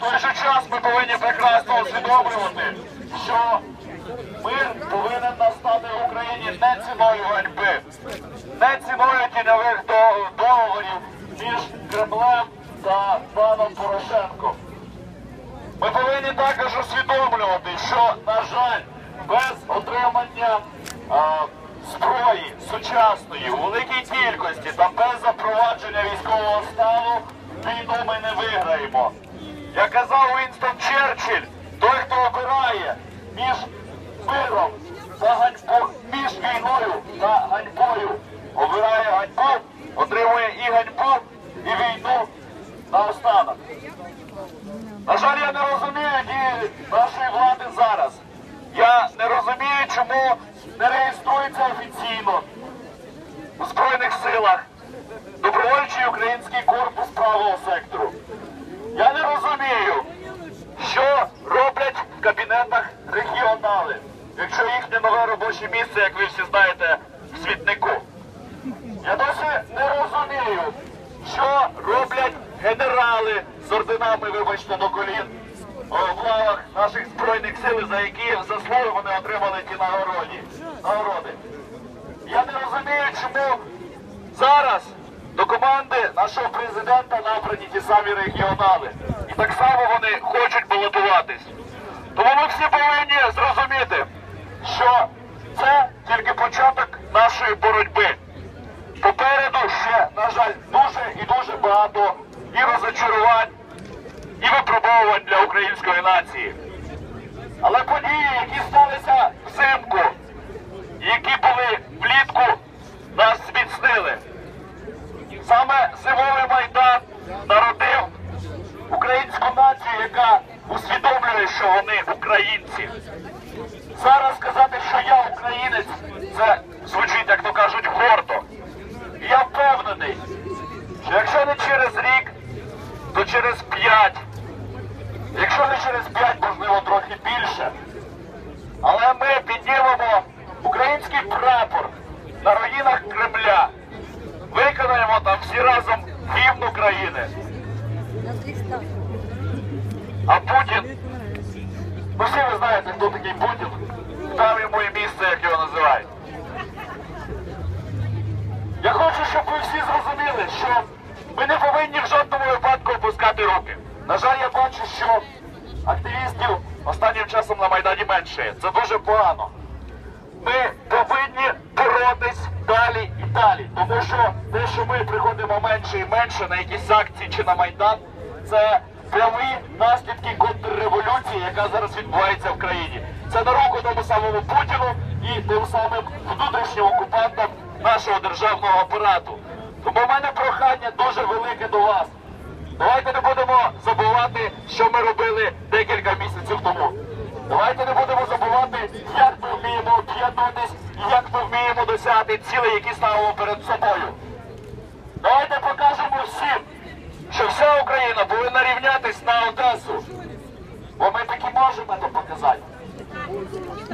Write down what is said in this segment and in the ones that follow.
той же час ми повинні прекрасно усвідомлювати, що мир повинен настати в Україні не ціною ганьби, не ціною тіньових договорів між Кремлем та паном Порошенком. Ми повинні також усвідомлювати, що, на жаль, без отримання а, зброї сучасної у великій кількості та без запровадження військового стану виграємо. Як казав Вінстон Черчилль, той, хто обирає між миром та ганьбо, між війною та ганьбою, обирає ганьбу, отримує і ганьбу, і війну наостанок. На жаль, я не розумію дії нашої влади зараз. Я не розумію, чому не реєструється офіційно у Збройних силах добровольчий український корпус правого сектору. Я не розумію, що роблять в кабінетах регіонали, якщо їхнє нове робоче місце, як ви всі знаєте, в світнику. Я досі не розумію, що роблять генерали з орденами, вибачте, до колін в лавах наших збройних сил, за які заслуги вони отримали ті нагороді, нагороди. Я не розумію, чому зараз до команди нашого президента набрані ті самі регіонали. І так само вони хочуть балотуватись. Тому ми всі повинні зрозуміти, що це тільки початок нашої боротьби. Попереду ще, на жаль, дуже і дуже багато і розочарувань, і випробовувань для української нації. Але події, які сталися взимку, які були влітку, яка усвідомлює, що вони українці. Зараз сказати, що я українець, це звучить, як то кажуть, гордо. Я впевнений, що якщо не через рік, то через п'ять. Якщо не через п'ять, можливо, трохи більше. Але ми піднімемо український прапор на руїнах Кремля. Виконаємо там всі разом гімн України. А Путін, ну всі ви знаєте, хто такий Путін. Там йому і місце, як його називають. Я хочу, щоб ви всі зрозуміли, що ми не повинні в жодному випадку опускати руки. На жаль, я бачу, що активістів останнім часом на Майдані менше. Це дуже погано. Ми повинні боротись далі і далі. Тому що те, що ми приходимо менше і менше на якісь акції чи на Майдан, це прямі наслідки контрреволюції, яка зараз відбувається в країні. Це на руку тому самому Путіну і тим самим внутрішнім окупантам нашого державного апарату. Тому в мене прохання дуже велике до вас. Давайте не будемо забувати, що ми робили декілька місяців тому. Давайте не будемо забувати, як ми вміємо об'єднуватись як ми вміємо досягти цілей, які ставимо перед собою.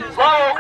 So